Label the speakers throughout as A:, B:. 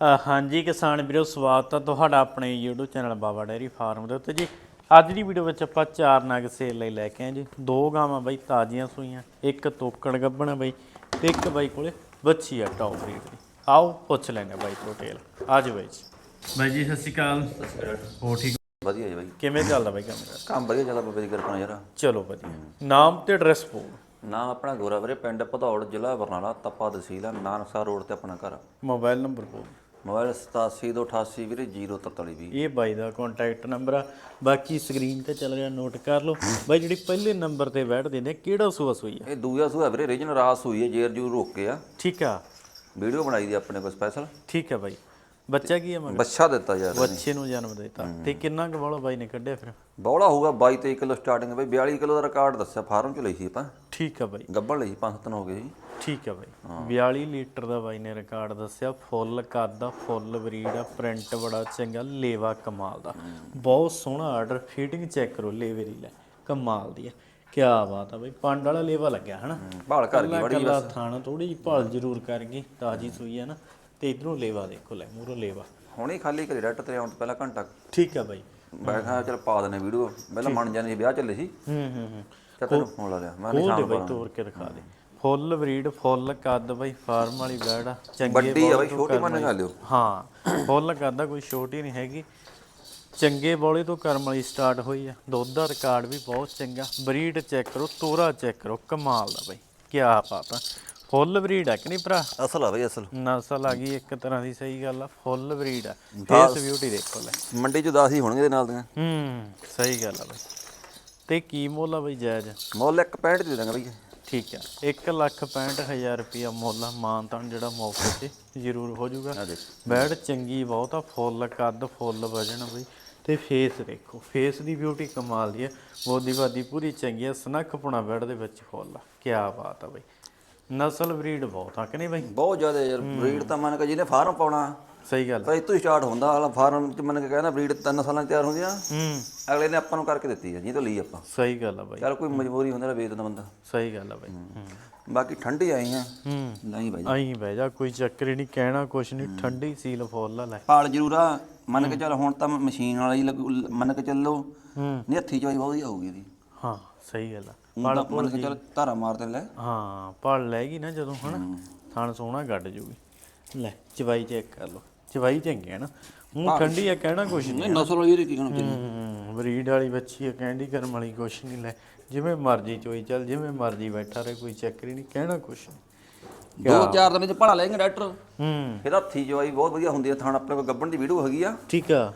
A: ਹਾਂਜੀ ਕਿਸਾਨ ਵੀਰੋ ਸਵਾਗਤ ਹੈ ਤੁਹਾਡਾ ਆਪਣੇ YouTube channel Baba dairy farm ਦੇ ਉੱਤੇ ਜੀ। ਅੱਜ ਦੀ ਵੀਡੀਓ ਵਿੱਚ ਆਪਾਂ ਚਾਰ ਨਗ ਸੇਲ ਲਈ ਲੈ ਕੇ ਆਏ ਜੀ। ਦੋ ਗਾਵਾਂ ਬਾਈ ਤਾਜ਼ੀਆਂ ਸੂਈਆਂ ਇੱਕ ਤੋਕੜ ਗੱਬਣ ਬਾਈ ਤੇ ਇੱਕ ਬਾਈ ਕੋਲੇ ਬੱਚੀ ਆ ਟੌਪ ਰੇਟ ਦੀ। ਆਓ ਪੁੱਛ ਲੈਣੇ ਬਾਈ ਤੋਂ ਟੇਲ ਅੱਜ ਬਾਈ ਜੀ। ਬਾਈ ਜੀ ਸਤਿ ਸ਼੍ਰੀ ਅਕਾਲ। ਹੋ ਠੀਕ
B: ਵਧੀਆ ਜੀ ਬਾਈ।
A: ਕਿਵੇਂ ਚੱਲਦਾ ਬਾਈ ਕੰਮ?
B: ਕੰਮ ਵਧੀਆ ਚੱਲਦਾ ਬਾਬੇ ਦੀ ਕਿਰਪਾ ਨਾਲ ਯਾਰ।
A: ਚਲੋ ਵਧੀਆ। ਨਾਮ ਤੇ ਐਡਰੈਸ ਬੋਲ।
B: ਨਾਮ ਆਪਣਾ ਗੋਰਾ ਵੀਰੇ ਪਿੰਡ ਭਦੌੜ ਜ਼ਿਲ੍ਹਾ ਬਰਨਾਲਾ ਤੱਪਾ ਤਹਿਸੀਲ ਆ ਨਾਨਕਸਰ ਰੋਡ ਤੇ ਆਪਣਾ ਘਰ।
A: ਮੋਬਾਈਲ ਨੰਬਰ ਬੋਲ।
B: ਮੋਬਾਈਲ 8728 ਵੀਰੇ 04320
A: ਇਹ ਬਾਈ ਦਾ ਕੰਟੈਕਟ ਨੰਬਰ ਆ। ਬਾਕੀ ਸਕਰੀਨ ਤੇ ਚੱਲ ਰਿਹਾ ਨੋਟ ਕਰ ਲਓ। ਬਾਈ ਜਿਹੜੀ ਪਹਿਲੇ ਨੰਬਰ ਤੇ ਬੈਠਦੇ ਨੇ ਕਿਹੜਾ ਸੂਆ ਸੂਈ ਆ?
B: ਇਹ ਦੂਜਾ ਸੂਆ ਵੀਰੇ ਰੀਜਨ ਰਾਸ ਹੋਈ ਹੈ ਜੇਰ ਜੂ ਰੋਕ ਆ
A: ਠੀਕ ਆ।
B: ਵੀਡੀਓ ਬਣਾਈ ਦੀ ਆਪਣੇ ਕੋਲ ਸਪੈਸ਼ਲ
A: ਠੀਕ ਆ ਬਾਈ। ਬੱਚਾ ਕੀ ਆ ਮਗਰ?
B: ਬੱਚਾ ਦਿੱਤਾ ਯਾਰ
A: ਬੱਚੇ ਨੂੰ ਜਨਮ ਦਿੱਤਾ। ਤੇ ਕਿੰਨਾ ਕੁ ਵਾਲਾ ਬਾਈ ਨੇ ਕੱਢਿਆ ਫਿਰ?
B: ਬੌਲਾ ਹੋਊਗਾ 22 23 ਕਿਲੋ ਸਟਾਰਟਿੰਗ ਬਈ 42 ਕਿਲੋ ਦਾ ਰਿਕਾਰਡ ਦੱਸਿਆ ਫਾਰਮ ਚ ਲਈ ਸੀ ਆਪਾਂ।
A: ਠੀਕ ਆ ਬਾਈ।
B: ਗੱਬੜ ਲਈ 5 ਦਿਨ ਹੋ ਗਏ ਜੀ
A: ਠੀਕ ਆ ਬਾਈ। 42 ਲੀਟਰ ਦਾ ਬਾਈ ਨੇ ਰਿਕਾਰਡ ਦੱਸਿਆ ਫੁੱਲ ਕੱਦ ਦਾ ਫੁੱਲ ਬਰੀਡ ਆ ਪ੍ਰਿੰਟ ਬੜਾ ਚੰਗਾ ਲੇਵਾ ਕਮਾਲ ਦਾ। ਬਹੁਤ ਸੋਹਣਾ ਆਰਡਰ ਫੀਟਿੰਗ ਚੈੱਕ ਕਰੋ ਲੇਵੇ ਦੀ ਲੈ। ਕਮਾਲ ਦੀ ਆ। ਕੀ ਬਾਤ ਆ ਬਾਈ ਪੰਡ ਵਾਲਾ ਲੇਵਾ ਲੱਗਿਆ ਹਨਾ?
B: ਭਾਲ ਕਰ ਗਈ
A: ਕੱਲਾ ਕੱਲਾ ਥਾਣਾ ਥੋੜੀ ਜਿਹੀ ਭਾਲ ਜ਼ਰੂਰ ਕਰ ਗਈ ਤਾਜੀ ਸੂਈ ਆ ਨਾ। ਤੇ ਇਧਰੋਂ ਲੇਵਾ ਦੇਖੋ ਲੈ ਮੂਰੋਂ ਲੇਵਾ।
B: ਹੁਣੇ ਖਾਲੀ ਕਰੀ ਰੈਟ ਤੇ ਆਉਣ ਤੋਂ ਪਹਿਲਾਂ ਘੰਟਾ
A: ਠੀਕ ਆ ਬਾਈ।
B: ਮੈਂ ਕਿਹਾ ਚਲ ਪਾ ਦਨੇ ਵੀਡੀਓ। ਪਹਿਲਾਂ ਮੰਨ ਜਾਣੀ ਸੀ, ਵਿਆਹ ਚੱਲੇ ਸੀ।
A: ਹੂੰ ਹੂੰ ਹੂੰ।
B: ਤੇ ਤੈਨੂੰ ਫੋਨ ਲਾ ਲਿਆ। ਮੈਂ
A: ਬਾਈ ਤੋੜ ਕੇ ਦਿਖਾ ਦੇ। ਫੁੱਲ ਬਰੀਡ ਫੁੱਲ ਕੱਦ ਬਾਈ ਫਾਰਮ ਵਾਲੀ ਬੈੜ ਆ। ਚੰਗੀ
B: ਵੱਡੀ ਆ ਬਾਈ ਛੋਟੀ ਮੰਨ ਗਾ ਲਿਓ।
A: ਹਾਂ ਫੁੱਲ ਕੱਦ ਆ ਕੋਈ ਛੋਟੀ ਨਹੀਂ ਹੈਗੀ। ਚੰਗੇ ਬੋਲੇ ਤੋਂ ਕਰਮ ਵਾਲੀ ਸਟਾਰਟ ਹੋਈ ਆ। ਦੁੱਧ ਦਾ ਰਿਕਾਰਡ ਵੀ ਬਹੁਤ ਚੰਗਾ। ਬਰੀਡ ਚੈੱਕ ਕਰੋ ਤੋਰਾ ਚੈੱਕ ਕਰੋ। ਕਮਾਲ ਦਾ ਬਾਈ। ਕੀ ਆ। ਫੁੱਲ ਬਰੀਡ ਆ ਕਿ ਨਹੀਂ ਭਰਾ?
B: ਅਸਲ ਆ ਬਾਈ ਅਸਲ।
A: ਨਸਲ ਆ ਗਈ ਇੱਕ ਤਰ੍ਹਾਂ ਦੀ ਸਹੀ ਗੱਲ ਆ ਫੁੱਲ ਬਰੀਡ ਆ। ਫੇਸ ਬਿਊਟੀ ਦੇਖੋ ਲੈ।
B: ਮੰਡੀ ਚ 10 ਹੀ ਹੋਣਗੇ ਦੇ ਨਾਲ ਦੀਆਂ।
A: ਹੂੰ ਸਹੀ ਗੱਲ ਆ ਬਾਈ। ਤੇ ਕੀ ਮੁੱਲ ਆ ਬਾਈ ਜਾਇਜ਼?
B: ਮੁੱਲ ਇੱਕ 65 ਦੇ ਦਾਂਗਾ ਬਾਈ।
A: ਠੀਕ ਆ 1 ਲੱਖ 65000 ਰੁਪਿਆ ਮੁੱਲ ਆ ਮਾਨਤਾਨ ਜਿਹੜਾ ਮੌਕੇ ਤੇ ਜ਼ਰੂਰ ਹੋ ਜਾਊਗਾ।
B: ਆ ਦੇਖ।
A: ਬੈਡ ਚੰਗੀ ਬਹੁਤ ਆ ਫੁੱਲ ਕੱਦ ਫੁੱਲ ਵਜਣ ਬਈ। ਤੇ ਫੇਸ ਦੇਖੋ ਫੇਸ ਦੀ ਬਿਊਟੀ ਕਮਾਲ ਦੀ ਹੈ ਬੋਦੀ ਬਾਦੀ ਪੂਰੀ ਚੰਗੀ ਹੈ ਸਨੱਖਪੁਣਾ ਬੈਡ ਦੇ ਵਿੱਚ ਫੁੱਲ ਆ। ਕੀ ਬਾਤ ਆ ਬਈ। ਨਸਲ ਬਰੀਡ ਬਹੁਤ ਆ ਕਿ ਨਹੀਂ ਬਈ?
B: ਬਹੁਤ ਜ਼ਿਆਦਾ ਯਾਰ ਬਰੀਡ ਤਾਂ ਮੰਨ ਕੇ ਜਿਹਨੇ ਫਾਰਮ ਪਾਉਣਾ।
A: ਸਹੀ ਗੱਲ।
B: ਤਾਂ ਇਤੋਂ ਹੀ ਸਟਾਰਟ ਹੁੰਦਾ ਵਾਲਾ ਫਾਰਮ ਚ ਮੰਨ ਕੇ ਕਹਿੰਦਾ ਬਰੀਡ ਤਿੰਨ ਸਾਲਾਂ 'ਚ ਤਿਆਰ ਹੁੰਦੀ ਆ
A: ਹੂੰ।
B: ਅਗਲੇ ਨੇ ਆਪਾਂ ਨੂੰ ਕਰਕੇ ਦਿੱਤੀ ਆ ਜੀ ਤੋਂ ਲਈ ਆਪਾਂ।
A: ਸਹੀ ਗੱਲ ਆ ਬਈ।
B: ਚੱਲ ਕੋਈ ਮਜਬੂਰੀ ਹੁੰਦਾ ਤਾਂ ਵੇਚ ਦਿੰਦਾ ਬੰਦਾ।
A: ਸਹੀ ਗੱਲ ਆ ਬਈ।
B: ਬਾਕੀ ਠੰਡੀ ਆਈ ਆ।
A: ਹੂੰ।
B: ਨਹੀਂ ਬਾਈ।
A: ਆਈ ਬਹਿ ਜਾ ਕੋਈ ਚੱਕਰ ਹੀ ਨਹੀਂ ਕਹਿਣਾ ਕੁਛ ਨਹੀਂ ਠੰਡੀ ਸੀਲ ਫੁੱਲ ਲੈ।
B: ਪਾਲ ਜ਼ਰੂਰ ਆ। ਮੰਨ ਕੇ ਚੱਲ ਹੁਣ ਤਾਂ ਮਸ਼ੀਨ ਵਾਲੀ ਮੰਨ ਕੇ ਚੱਲੋ।
A: ਹੂੰ।
B: ਨਹੀਂ ਹੱਥੀ ਚੋਈ ਬਹੁਤ ਹੀ ਆਊਗੀ ਇਹਦੀ।
A: ਹਾਂ ਸਹੀ ਗੱਲ ਆ।
B: ਤਾਂ ਮੰਨ ਕੇ ਚੱਲ ਧਾਰਾ ਮਾਰਦੇ ਲੈ।
A: ਹਾਂ ਪੜ ਲੈ ਗਈ ਨਾ ਜਦੋਂ ਹਨਾ? ਥਣ ਸੋਹਣਾ ਗੱਡ ਜੂਗੀ। ਲੈ ਚਵਾਈ ਚੈੱਕ ਕਰ ਲਓ। ਚਵਾਈ ਚੰਗੀ ਹੈ ਨਾ। ਹੁਣ ਠੰਡੀ ਆ ਕਹਿਣਾ ਕੁਛ ਨਹੀਂ
B: ਨਸਲ ਵਾਲੀ ਕੀ ਕਹਿਣਾ
A: ਹੂੰ ਬਰੀਡ ਵਾਲੀ ਬੱਚੀ ਆ ਕੈਂਡੀ ਕਰਮ ਵਾਲੀ ਕੁਛ ਨਹੀਂ। ਲੈ ਜਿਵੇਂ ਮਰਜ਼ੀ ਚੋਈ ਚੱਲ ਜਿਵੇਂ ਮਰਜ਼ੀ ਬੈਠਾ ਰਹੇ ਕੋਈ ਚੱਕਰ ਹੀ ਨਹੀਂ ਕਹਿਣਾ ਕੁਛ ਨਹੀਂ।
B: ਦੋ ਚਾਰ ਦਿਨ ਚ ਪੜਾ ਲੈਂਗੇ ਡਾਕਟਰ।
A: ਹੂੰ।
B: ਇਹਦਾ ਹੱਥੀ ਚੋਈ ਬਹੁਤ ਵਧੀਆ ਹੁੰਦੀ ਆ ਥਾਣ ਆਪਣੇ ਕੋਲ ਗੱਬਣ ਦੀ ਵੀਡੀਓ ਹੈਗੀ ਆ।
A: ਠੀਕ ਆ।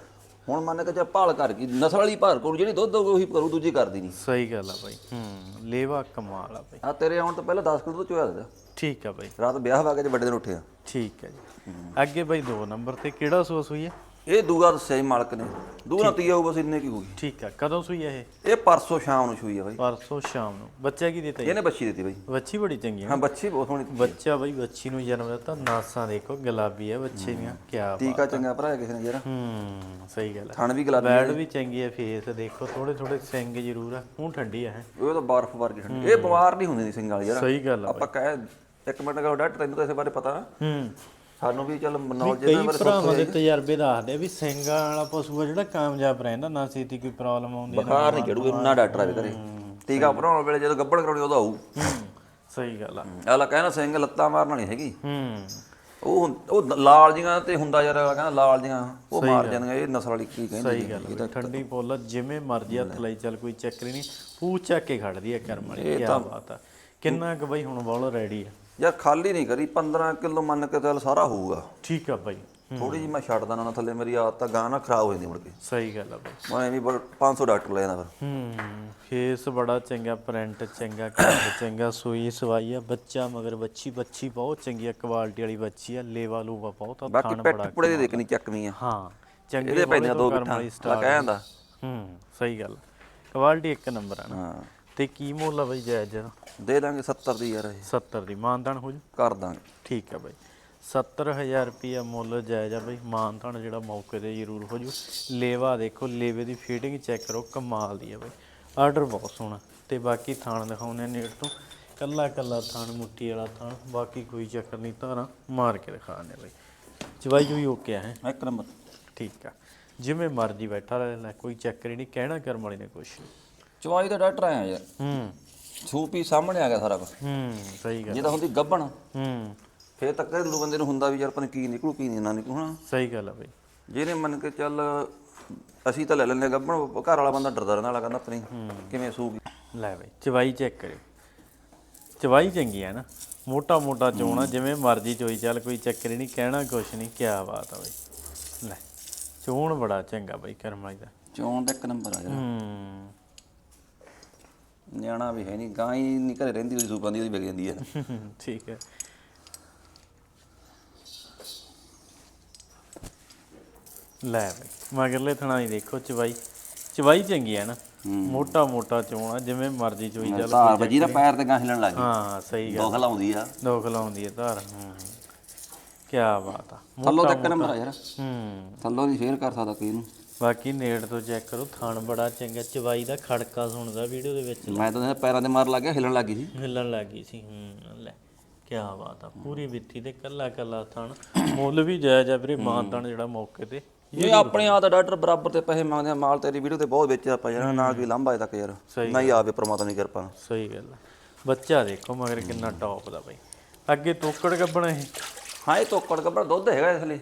B: ਹੁਣ ਮੰਨ ਕੇ ਚੱਲ ਭਾਲ ਕਰ ਗਈ ਨਸਲ ਵਾਲੀ ਭਾਰ ਕਰੂ ਜਿਹੜੀ ਦੁੱਧ ਉਹੀ ਕਰੂ ਦੂਜੀ ਕਰਦੀ ਨਹੀਂ।
A: ਸਹੀ ਗੱਲ ਆ ਬਾਈ। ਹੂੰ। ਲੇਵਾ ਕਮਾਲ ਆ ਬਾਈ।
B: ਆ ਤੇਰੇ ਆਉਣ ਤੋਂ ਪਹਿਲਾਂ 10 ਕਿਲੋ ਤੋਂ ਚੋਇਆ ਦਿੱਤਾ
A: ਠੀਕ ਆ ਬਾਈ।
B: ਰਾਤ ਵਿਆਹ ਵਾ ਕੇ ਵੱਡੇ ਦਿਨ ਉੱਠਿਆ
A: ਠੀਕ ਹੈ ਜੀ। ਅੱਗੇ ਬਾਈ ਦੋ ਨੰਬਰ ਤੇ ਕਿਹੜਾ ਸੂਆ ਸੂਈ ਹੈ
B: ਇਹ ਦੂਆ ਦੱਸਿਆ ਜੀ ਮਾਲਕ ਨੇ। ਦੂਆ ਤੀਆ ਹੋਊ ਬਸ ਇੰਨੇ ਕੀ ਹੋਊਗੀ।
A: ਠੀਕ ਆ ਕਦੋਂ ਸੂਈ ਹੈ ਇਹ?
B: ਇਹ ਪਰਸੋਂ ਸ਼ਾਮ ਨੂੰ ਸੂਈ ਆ ਬਾਈ।
A: ਪਰਸੋਂ ਸ਼ਾਮ ਨੂੰ। ਬੱਚਾ ਕੀ ਦਿੱਤਾ ਜੀ?
B: ਇਹਨੇ ਬੱਚੀ ਦਿੱਤੀ ਬਾਈ।
A: ਬੱਚੀ ਬੜੀ ਚੰਗੀ ਹੈ
B: ਹਾਂ ਬੱਚੀ ਬਹੁਤ ਸੋਹਣੀ
A: ਬੱਚਾ ਬਈ ਬੱਚੀ ਨੂੰ ਜਨਮ ਦਿੱਤਾ ਨਾਸਾਂ ਦੇਖੋ ਗੁਲਾਬੀ ਹੈ ਬੱਚੇ ਦੀਆਂ ਕੀ ਬਾਤ
B: ਟੀਕਾ ਚੰਗਾ ਭਰਾ ਕਿਸੇ ਨੇ ਯਾਰ।
A: ਹੂੰ ਸਹੀ ਗੱਲ ਹੈ
B: ਥਣ ਵੀ ਗੁਲਾਬੀ
A: ਬੈਡ ਵੀ ਚੰਗੀ ਹੈ ਫੇਸ ਦੇਖੋ ਥੋੜੇ ਥੋੜੇ ਸਿੰਗ ਜ਼ਰੂਰ ਆ। ਹੁਣ ਠੰਡੀ ਹੈ
B: ਉਹ ਤਾਂ ਬਰਫ਼ ਵਰਗੀ ਠੰਡੀ। ਇਹ ਬਿਮਾਰ ਨਹੀਂ ਹੁੰਦੀ ਦੀ ਸਿੰਘ ਵਾਲੀ ਯਾਰ।
A: ਸਹੀ ਗੱਲ ਆ
B: ਆਪਾਂ ਕਹਿ ਇੱਕ ਮਿੰਟ ਕਰੋ ਡਾਕਟਰ ਤੈਨੂੰ ਤਾਂ ਇਸੇ ਬਾਰੇ ਪਤਾ
A: ਹੂੰ।
B: ਸਾਨੂੰ ਵੀ ਚੱਲ ਨੌਲੇਜ
A: ਕਈ ਭਰਾਵਾਂ ਦੇ ਤਜਰਬੇ ਦੱਸਦੇ ਆ ਵੀ ਸਿੰਘਾਂ ਵਾਲਾ ਪਸ਼ੂ ਆ ਜਿਹੜਾ ਕਾਮਯਾਬ ਰਹਿੰਦਾ ਨਾ ਛੇਤੀ ਕੋਈ ਪ੍ਰੋਬਲਮ ਆਉਂਦੀ ਨਾ
B: ਬੁਖਾਰ ਨਹੀਂ ਚੜੂ ਨਾ ਡਾਕਟਰ ਆਵੇ ਘਰੇ। ਟੀਕਾ ਭਰਾਉਣ ਵੇਲੇ ਜਦੋਂ ਗੱਬੜ ਕਰਾਉਣੀ ਉਹਦਾ ਆਊ।
A: ਸਹੀ ਗੱਲ ਆ।
B: ਅਗਲਾ ਕਹਿੰਦਾ ਸਿੰਘ ਲੱਤਾਂ ਮਾਰਨ ਨਹੀਂ ਹੈਗੀ।
A: ਹੂੰ।
B: ਉਹ ਉਹ ਲਾਲ ਜੀਆਂ ਤੇ ਹੁੰਦਾ ਯਾਰ ਕਹਿੰਦਾ ਲਾਲ ਜੀਆਂ ਉਹ ਮਾਰ ਜਾਂਦੀਆਂ ਇਹ ਨਸਲ ਵਾਲੀ ਕੀ ਕਹਿੰਦੇ
A: ਸਹੀ ਗੱਲ ਠੰਡੀ ਪੋਲਾ ਜਿਵੇਂ ਮਰਜ਼ੀ ਹੱਥ ਲਈ ਚੱਲ ਕੋਈ ਚੱਕਰ ਨਹੀਂ। ਪੂਛ ਚੱਕ ਕੇ ਖੜਦੀ ਹੈ ਕਰਮ ਵਾਲੀ ਕੀ ਬਾਤ ਆ। ਕਿੰਨਾ ਕੁ ਬਈ ਹੁਣ ਬੋਲ ਰੈਡੀ ਆ।
B: ਯਾਰ ਖਾਲੀ ਨਹੀਂ ਕਰੀ 15 ਕਿਲੋ ਮੰਨ ਕੇ ਚੱਲ ਸਾਰਾ ਹੋਊਗਾ।
A: ਠੀਕ ਆ ਬਾਈ।
B: ਥੋੜੀ ਜਿਹੀ ਮੈਂ ਛੱਡ ਦਾਂ ਨਾ ਥੱਲੇ ਮੇਰੀ ਆਦਤ ਤਾਂ ਗਾਂ ਨਾ ਖਰਾਬ ਹੋ ਜਾਂਦੀ ਮੁੜ ਕੇ।
A: ਸਹੀ ਗੱਲ ਆ ਬਾਈ।
B: ਮੈਂ ਐਵੇਂ ਬੜ 500 ਡਾਕਟਰ ਲੈ ਜਾਂਦਾ ਫਿਰ।
A: ਹੂੰ ਫੇਸ ਬੜਾ ਚੰਗਾ ਪ੍ਰਿੰਟ ਚੰਗਾ ਕੱਦ ਚੰਗਾ ਸੂਈ ਸਵਾਈ ਆ ਬੱਚਾ ਮਗਰ ਬੱਚੀ ਬੱਚੀ ਬਹੁਤ ਚੰਗੀ ਆ ਕੁਆਲਿਟੀ ਵਾਲੀ ਬੱਚੀ ਆ ਲੇਵਾ ਲੂਵਾ ਬਹੁਤ ਆ
B: ਬਾਕੀ ਪੁੜੇ ਦੀ ਦੇਖਣੀ ਚੱਕਵੀਂ ਆ।
A: ਹਾਂ ਚੰਗੇ
B: ਇਹਦੇ
A: ਤੋਂ
B: ਦੋ ਬਿੱਠਾਂ
A: ਵਾਲੀ
B: ਲਾ
A: ਸਟਾਰ
B: ਕਹਿ ਜਾਂਦਾ।
A: ਹੂੰ ਸਹੀ ਗੱਲ। ਕੁਆਲਿਟੀ ਇੱਕ ਨੰਬਰ ਆ ਨਾ।
B: ਹਾਂ।
A: ਤੇ ਕੀ ਮੁੱਲ ਆ ਬਈ ਜਾਇਜ਼ ਇਹਦਾ?
B: ਦੇ ਦਾਂਗੇ 70 ਦੀ ਯਾਰ ਇਹ।
A: 70 ਦੀ ਮਾਨਦਾਨ ਹੋ ਜੂ
B: ਕਰ ਦਾਂਗੇ।
A: ਠੀਕ ਆ ਬਾਈ। 70000 ਰੁਪਿਆ ਮੁੱਲ ਜਾਇਜ਼ ਆ ਬਾਈ ਮਾਨਤਾਨ ਜਿਹੜਾ ਮੌਕੇ ਤੇ ਜ਼ਰੂਰ ਹੋ ਜੂ ਲੇਵਾ ਦੇਖੋ ਲੇਵੇ ਦੀ ਫੀਟਿੰਗ ਚੈੱਕ ਕਰੋ ਕਮਾਲ ਦੀ ਆ ਬਾਈ। ਆਰਡਰ ਬਹੁਤ ਸੋਹਣਾ। ਤੇ ਬਾਕੀ ਥਾਣ ਦਿਖਾਉਣੇ ਨੇੜ ਤੋਂ। ਕੱਲਾ ਕੱਲਾ ਥਾਣ ਮੁੱਠੀ ਵਾਲਾ ਥਾਣ ਬਾਕੀ ਕੋਈ ਚੱਕਰ ਨਹੀਂ ਧਾਰਾਂ ਮਾਰ ਕੇ ਦਿਖਾਣੇ ਬਾਈ। ਚਵਾਈ ਚੁਈ ਓਕੇ ਹੈ।
B: ਇੱਕ ਨੰਬਰ।
A: ਠੀਕ ਆ। ਜਿਵੇਂ ਮਰਜ਼ੀ ਬੈਠਾ ਰਹਿ ਲੈ ਕੋਈ ਚੱਕਰ ਹੀ ਨਹੀਂ ਕਹਿਣਾ ਕਰਮ ਵਾਲੀ ਨੇ ਕੁਛ
B: ਚਵਾਈ ਦਾ ਡਾਕਟਰ ਆਇਆ ਯਾਰ।
A: ਹੂੰ।
B: ਸੂਪੀ ਸਾਹਮਣੇ ਆ ਗਿਆ ਸਾਰਾ ਕੁਝ
A: ਹੂੰ ਸਹੀ ਗੱਲ।
B: ਜੇ ਤਾਂ ਹੁੰਦੀ ਗੱਬਣ।
A: ਹੂੰ।
B: ਫੇਰ ਤੱਕ ਘਰੇਲੂ ਬੰਦੇ ਨੂੰ ਹੁੰਦਾ ਵੀ ਯਾਰ ਪਨ ਕੀ ਨਿਕਲੂ ਕੀ ਨਹੀਂ ਨਾ ਨਿਕਲੂ ਹਨਾ।
A: ਸਹੀ ਗੱਲ ਆ ਬਈ।
B: ਜਿਹਨੇ ਮੰਨ ਕੇ ਚੱਲ ਅਸੀਂ ਤਾਂ ਲੈ ਲੈਂਦੇ ਗੱਬਣ ਘਰ ਵਾਲਾ ਬੰਦਾ ਡਰਦਾ ਰਹਿੰਦਾ ਵਾਲਾ ਕਹਿੰਦਾ ਆਪਣੀ ਕਿਵੇਂ ਸੂਗੀ
A: ਲੈ ਬਈ ਚਵਾਈ ਚੈੱਕ ਕਰਿਓ। ਚਵਾਈ ਚੰਗੀ ਹੈ ਨਾ। ਮੋਟਾ ਮੋਟਾ ਚੋਣਾ ਜਿਵੇਂ ਮਰਜ਼ੀ ਚੋਈ ਚੱਲ ਕੋਈ ਚੱਕਰ ਨਹੀਂ ਕਹਿਣਾ ਕੁਛ ਨਹੀਂ ਕੀ ਬਾਤ ਆ ਬਈ। ਲੈ ਚੋਣ ਬੜਾ ਚੰਗਾ ਬਈ ਕਰਮ ਵਾਲੀ ਦਾ।
B: ਚੋਣ ਤਾਂ ਇੱਕ ਨੰਬਰ ਆ
A: ਹੂੰ।
B: ਨਿਆਣਾ ਵੀ ਹੈ ਨਹੀਂ ਗਾਂ ਹੀ ਨਹੀਂ ਘਰੇ ਰਹਿੰਦੀ ਉਹਦੀ ਸੂਪਾਂ ਦੀ ਉਹਦੀ ਵਿਕ ਜਾਂਦੀ ਹੈ।
A: ਠੀਕ ਹੈ। ਲੈ ਬਈ ਮਗਰਲੇ ਥਣਾ ਹੀ ਦੇਖੋ ਚਵਾਈ ਚਵਾਈ ਚੰਗੀ ਹੈ ਨਾ। ਮੋਟਾ ਮੋਟਾ ਚੋਣਾ ਜਿਵੇਂ ਮਰਜ਼ੀ ਚੋਈ ਚੱਲ
B: ਧਾਰ ਵੱਜੀ ਨਾ ਪੈਰ ਤੇ ਗਾਂ ਹਿਲਣ ਲੱਗ ਗਈ।
A: ਹਾਂ ਸਹੀ ਗੱਲ।
B: ਦੁੱਖ ਲਾਉਂਦੀ ਆ।
A: ਦੁੱਖ ਲਾਉਂਦੀ ਹੈ ਧਾਰ ਹੂੰ। ਕੀ ਬਾਤ ਆ।
B: ਥੱਲੋਂ ਤਾਂ ਇੱਕ ਨੰਬਰ ਆ ਯਾਰ।
A: ਹੂੰ।
B: ਥੱਲੋਂ ਦੀ ਫੇਰ ਕਰ ਸਕਦਾ ਕੋਈ ਇਹਨੂੰ।
A: ਬਾਕੀ ਨੇੜ ਤੋਂ ਚੈੱਕ ਕਰੋ ਥਣ ਬੜਾ ਚੰਗਾ ਚਵਾਈ ਦਾ ਖੜਕਾ ਸੁਣਦਾ ਵੀਡੀਓ ਦੇ ਵਿੱਚ।
B: ਮੈਂ ਤਾਂ ਪੈਰਾਂ ਦੇ ਮਾਰ ਲੱਗ ਗਿਆ ਹਿਲਣ ਲੱਗ ਗਈ ਸੀ।
A: ਹਿੱਲਣ ਲੱਗੀ ਸੀ ਹੂੰ ਲੈ ਕੀ ਬਾਤ ਆ ਪੂਰੀ ਵਿੱਥੀ ਤੇ ਕੱਲਾ ਕੱਲਾ ਥਣ। ਮੁੱਲ ਵੀ ਜਾਇਜ਼ ਆ ਵੀਰੇ ਮਾਨਤਨ ਜਿਹੜਾ ਮੌਕੇ ਤੇ।
B: ਇਹ ਆਪਣੇ ਆ ਤਾਂ ਡਾਕਟਰ ਬਰਾਬਰ ਤੇ ਪੈਸੇ ਮੰਗਦੇ ਆ ਮਾਲ ਤੇਰੀ ਵੀਡੀਓ ਤੇ ਬਹੁਤ ਵੇਚਿਆ ਆਪਾਂ ਯਾਰ ਨਾ ਕੋਈ ਲੰਬਾ ਅਜੇ ਤੱਕ ਯਾਰ। ਨਹੀਂ ਆਵੇ ਪ੍ਰਮਾਤਮਾ ਦੀ ਕਿਰਪਾ ਨਾਲ।
A: ਸਹੀ ਗੱਲ ਆ। ਬੱਚਾ ਦੇਖੋ ਮਗਰ ਕਿੰਨਾ ਟੌਪ ਦਾ ਬਈ। ਅੱਗੇ ਤੋਕੜ ਗੱਬਣਾ ਇਹ।
B: ਹਾਂ ਇਹ ਤੋਕੜ ਕੱਪੜਾ ਦੁੱਧ ਹੈਗਾ ਇਸ ਲਈ।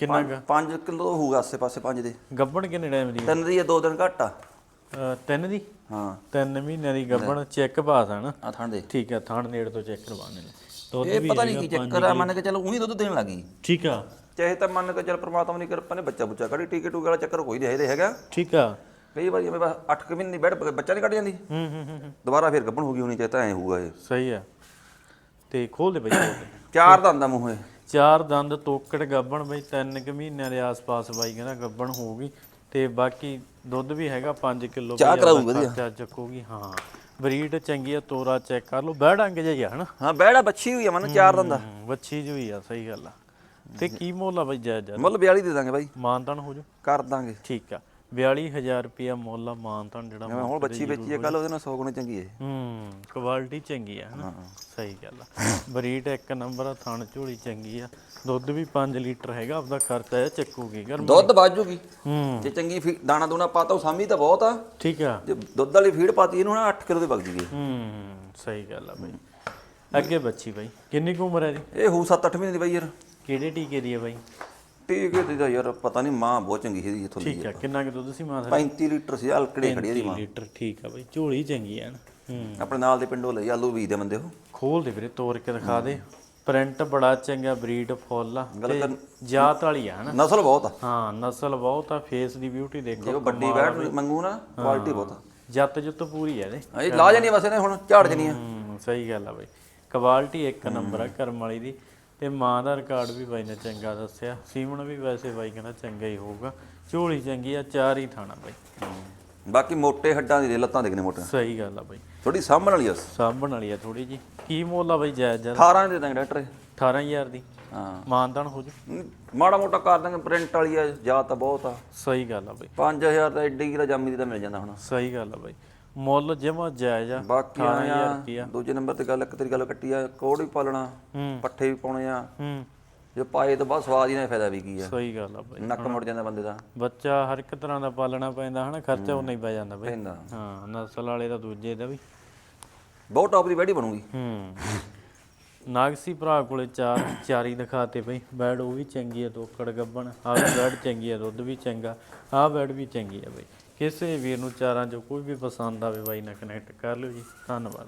A: ਕਿੰਨਾ ਗਾ
B: 5 ਕਿਲੋ ਹੋਊਗਾ ਆਸੇ ਪਾਸੇ 5 ਦੇ।
A: ਗੱਬਣ ਕਿੰਨੇ ਟਾਈਮ ਦੀ?
B: ਤਿੰਨ ਦੀ ਆ ਦੋ ਦਿਨ ਘੱਟ ਆ।
A: ਤਿੰਨ ਦੀ?
B: ਹਾਂ।
A: ਤਿੰਨ ਮਹੀਨਿਆਂ ਦੀ ਗੱਬਣ ਚੈੱਕ ਪਾਸ ਆ ਨਾ?
B: ਆ ਥਾਂ ਦੇ।
A: ਠੀਕ ਆ ਥਣ ਨੇੜ ਤੋਂ ਚੈੱਕ ਕਰਵਾਣੇ ਨੇ। ਦੁੱਧ
B: ਇਹ
A: ਵੀ
B: ਪਤਾ ਨਹੀਂ ਕੀ ਚੱਕਰ ਆ ਮੰਨ ਕੇ ਚੱਲ ਉਹੀ ਦੁੱਧ ਦੇਣ ਲੱਗੀ
A: ਠੀਕ ਆ।
B: ਚਾਹੇ ਤਾਂ ਮੰਨ ਕੇ ਚੱਲ ਪ੍ਰਮਾਤਮਾ ਦੀ ਕਿਰਪਾ ਨੇ ਬੱਚਾ ਬੁੱਚਾ ਕੱਢੀ ਟੀਕੇ ਟੂਕੇ ਵਾਲਾ ਚੱਕਰ ਕੋਈ ਨਹੀਂ ਇਹਦੇ ਹੈਗਾ।
A: ਠੀਕ ਆ।
B: ਕਈ ਵਾਰੀ ਜਿਵੇਂ ਬਸ 8 ਕੁ ਮਹੀਨੇ ਬੈਠ ਬੱਚਾ ਨਹੀਂ ਕੱਢ ਜਾਂਦੀ।
A: ਹੂੰ ਹੂੰ ਹੂੰ ਹੂੰ।
B: ਦੁਬਾਰਾ ਫਿਰ ਗੱਭਣ ਹੋ ਗਈ ਹੋਣੀ ਚਾਹੀਦਾ ਐ ਹੋਊਗਾ ਇਹ।
A: ਸਹੀ ਆ। ਤੇ ਖੋਲ ਦੇ ਬਈ ਖੋਲ ਦੇ
B: ਚਾਰ ਦੰਦ ਦਾ ਮੂੰਹ ਇਹ।
A: ਚਾਰ ਦੰਦ ਤੋਕੜ ਗੱਬਣ ਬਈ ਤਿੰਨ ਕੁ ਮਹੀਨਿਆਂ ਦੇ ਆਸ-ਪਾਸ ਬਾਈ ਕਹਿੰਦਾ ਗੱਬਣ ਹੋਊਗੀ ਤੇ ਬਾਕੀ ਦੁੱਧ ਵੀ ਹੈਗਾ 5 ਕਿਲੋ
B: ਚਾਹ ਕਰਾਊ ਵਧੀਆ।
A: ਚੱਕੂਗੀ ਹਾਂ। ਬਰੀਡ ਚੰਗੀ ਆ ਤੋਰਾ ਚੈੱਕ ਕਰ ਲਓ। ਬੈੜਾਂਗ ਜਿਹਾ ਹਨਾ?
B: ਹਾਂ ਬੈੜਾ ਬੱਚੀ ਹੋਈ ਆ ਮਨ ਚਾਰ ਦੰਦ ਦਾ
A: ਹੂੰ, ਵੱਛੀ ਜੂਈ ਆ ਸਹੀ ਗੱਲ ਆ। ਤੇ ਕੀ ਮੁੱਲ ਆ ਬਈ ਜਾਇਜ਼ ਜਾਇਜ਼?
B: ਮੁੱਲ 42 ਦੇ ਦਾਂਗੇ ਬਾਈ।
A: ਮਾਨਤਨ ਹੋ ਜੂ
B: ਕਰ ਦਾਂਗੇ।
A: ਠੀਕ ਆ। 42000 ਰੁਪਿਆ ਮੁੱਲ ਆ ਮਾਨਤਨ ਜਿਹੜਾ
B: ਜਿਵੇਂ ਹੁਣ ਬੱਚੀ ਵੇਚੀ ਆ ਕੱਲ ਉਹਦੇ ਨਾਲ 100 ਗੁਣੇ ਚੰਗੀ ਹੈ।
A: ਹੂੰ ਕੁਆਲਿਟੀ ਚੰਗੀ ਆ ਹਨਾ? ਸਹੀ ਗੱਲ ਆ। ਬਰੀਡ ਇੱਕ ਨੰਬਰ ਆ ਥਣ ਝੋਲੀ ਚੰਗੀ ਆ। ਦੁੱਧ ਵੀ 5 ਲੀਟਰ ਹੈਗਾ ਆਪਦਾ ਖਰਚਾ ਇਹ ਚੱਕੂਗੀ ਗਰਮ
B: ਦੁੱਧ ਬਾਜੂਗੀ
A: ਹੂੰ।
B: ਜੇ ਚੰਗੀ ਦਾਣਾ ਦੂਣਾ ਪਾਤਾ ਉਹ ਸਾਮੀ ਤਾਂ ਬਹੁਤ ਆ।
A: ਠੀਕ ਆ।
B: ਜੇ ਦੁੱਧ ਵਾਲੀ ਫੀਡ ਪਾਤੀ ਇਹਨੂੰ ਨਾ 8 ਕਿਲੋ ਦੀ ਵਗ ਜੂਗੀ।
A: ਹੂੰ ਸਹੀ ਗੱਲ ਆ ਬਈ। ਅੱਗੇ ਬੱਚੀ ਬਈ ਕਿੰਨੀ ਕੁ ਉਮਰ ਹੈ ਦੀ
B: ਇਹ ਹੋਊ 7-8 ਮਹੀਨੇ ਦੀ ਬਾਈ ਯਾਰ।
A: ਕਿਹੜੇ ਟੀਕੇ ਦੀ ਹੈ ਬਈ?
B: ਟੀਕੇ ਦੀ ਤਾਂ ਯਾਰ ਪਤਾ ਨਹੀਂ ਮਾਂ ਬਹੁਤ ਚੰਗੀ ਸੀ ਇੱਥੋਂ ਦੀ
A: ਠੀਕ ਆ ਕਿੰਨਾ ਕੁ ਦੁੱਧ ਸੀ ਮਾਂ ਦਾ?
B: 35 ਲੀਟਰ ਸੀ ਹਲਕੜੇ ਖੜੀ ਇਹਦੀ ਮਾਂ।
A: ਲੀਟਰ ਠੀਕ ਆ ਬਈ ਝੋਲੀ ਚੰਗੀ ਆ ਨਾ। ਹੂੰ।
B: ਆਪਣੇ ਨਾਲ ਦੇ ਪਿੰਡੋਂ ਲਈ ਆਲੂ ਬੀਜਦੇ ਬੰਦੇ ਉਹ।
A: ਖੋਲ ਦੇ ਵੀਰੇ ਤੋੜ ਕੇ ਦਿਖਾ ਦੇ। ਪ੍ਰਿੰਟ ਬੜਾ ਚੰਗਾ ਬਰੀਡ ਫੁੱਲ ਆ। ਤੇ ਜਾਤ ਵਾਲੀ ਆ ਹਨਾ?
B: ਨਸਲ ਬਹੁਤ ਆ।
A: ਹਾਂ ਨਸਲ ਬਹੁਤ ਆ ਫੇਸ ਦੀ ਬਿਊਟੀ
B: ਜੇ
A: ਦੇਖੋ
B: ਉਹ ਵੱਡੀ ਬੈਠ ਮੰਗੂ ਨਾ ਕੁਆਲਿਟੀ ਬਹੁਤ ਆ।
A: ਜੱਤ ਜੁੱਤ ਪੂਰੀ ਆ ਇਹਦੇ।
B: ਹਾਂ, ਇਹ ਲਾ ਜਾਣੀ ਬਸ ਇਹਨੇ ਹੁਣ ਝਾੜ ਜਣੀ ਆ।
A: ਹੂੰ ਸਹੀ ਗੱਲ ਆ ਬਈ। ਕੁਆਲਿਟੀ ਇੱਕ ਨੰਬਰ ਆ ਕਰਮ ਵਾਲੀ ਦੀ। ਤੇ ਮਾਂ ਦਾ ਰਿਕਾਰਡ ਵੀ ਬਾਈ ਨੇ ਚੰਗਾ ਦੱਸਿਆ। ਸੀਮਣ ਵੀ ਵੈਸੇ ਬਾਈ ਕਹਿੰਦਾ ਚੰਗਾ ਹੀ ਹੋਊਗਾ। ਝੋਲੀ ਚੰਗੀ ਆ ਚਾਰ ਹੀ ਥਾਣਾ ਬਾਈ।
B: ਬਾਕੀ ਮੋਟੇ ਹੱਡਾਂ ਦੀ ਦੇ ਲੱਤਾਂ ਦੇਖਨੇ ਮੋਟੇ।
A: ਸਹੀ ਗੱਲ ਆ ਬਾਈ।
B: ਥੋੜੀ ਸਾਂਭਣ ਵਾਲੀ ਆ।
A: ਸਾਂਭਣ ਵਾਲੀ ਆ ਥੋੜੀ ਜੀ ਕੀ ਮੁੱਲ ਆ ਬਾਈ ਜਾਇਜ਼ ਜਾਇਜ਼
B: 18 ਦੇ ਦਾਂਗੇ ਡਾਕਟਰ
A: 18000 ਦੀ।
B: ਹਾਂ।
A: ਮਾਨਦਾਨ ਹੋ ਜੂ
B: ਮਾੜਾ ਮੋਟਾ ਕਰ ਦਾਂਗੇ ਪ੍ਰਿੰਟ ਵਾਲੀ ਆ ਜਾਂ ਤਾਂ ਬਹੁਤ ਆ।
A: ਸਹੀ ਗੱਲ ਆ ਬਾਈ।
B: 5000 ਤਾਂ ਐਡੀ ਕਿਲਾ ਜਾਮੀ ਦੀ ਤਾਂ ਮਿਲ ਜਾਂਦਾ ਹੁਣ।
A: ਸਹੀ ਗੱਲ ਆ ਬਾਈ। ਮੁੱਲ ਜਮਾ ਜਾਇਜ਼ ਆ
B: ਬਾਕੀ
A: 18000
B: ਆ
A: ਰੁਪਿਆ
B: ਦੂਜੇ ਨੰਬਰ ਤੇ ਗੱਲ ਇੱਕ ਤੇਰੀ ਗੱਲ ਕੱਟੀ ਆ ਕੋੜ ਵੀ ਪਾਲਣਾ ਪੱਠੇ ਵੀ ਪਾਉਣੇ ਆ।
A: ਹੂੰ।
B: ਜੇ ਪਾਏ ਤਾਂ ਬਾਅਦ ਸਵਾਦ ਹੀ ਨਾ ਫਾਇਦਾ ਵੀ ਕੀ ਆ।
A: ਸਹੀ ਗੱਲ ਆ ਬਾਈ।
B: ਨੱਕ ਮੁੜ ਜਾਂਦਾ ਬੰਦੇ ਦਾ।
A: ਬੱਚਾ ਹਰ ਇੱਕ ਤਰ੍ਹਾਂ ਦਾ ਪਾਲਣਾ ਪੈਂਦਾ ਹਨਾ ਖਰਚਾ ਉਨਾ ਹੀ ਪੈ ਜਾਂਦਾ ਬਾਈ।
B: ਪੈਂਦਾ।
A: ਹਾਂ ਨਸਲ ਵਾਲੇ ਦਾ ਦੂਜੇ ਦਾ ਵੀ।
B: ਬਹੁਤ ਟੌਪ ਦੀ ਬੈੜੀ ਬਣੂਗੀ।
A: ਹੂੰ। ਨਾਗਸੀ ਭਰਾ ਕੋਲੇ ਚਾਰ ਚਾਰੀ ਦਿਖਾਤੇ ਬਈ। ਬੈਡ ਉਹ ਵੀ ਚੰਗੀ ਹੈ ਤੋਕੜ ਗੱਬਣ। ਆਹ ਵੀ ਬੈਡ ਚੰਗੀ ਹੈ ਦੁੱਧ ਵੀ ਚੰਗਾ। ਆਹ ਬੈਡ ਵੀ ਚੰਗੀ ਹੈ ਬਈ। ਕਿਸੇ ਵੀਰ ਨੂੰ ਚਾਰਾਂ ਚੋਂ ਕੋਈ ਵੀ ਪਸੰਦ ਆਵੇ ਬਾਈ ਨਾਲ ਕਨੈਕਟ ਕਰ ਲਿਓ ਜੀ। ਧੰਨਵਾਦ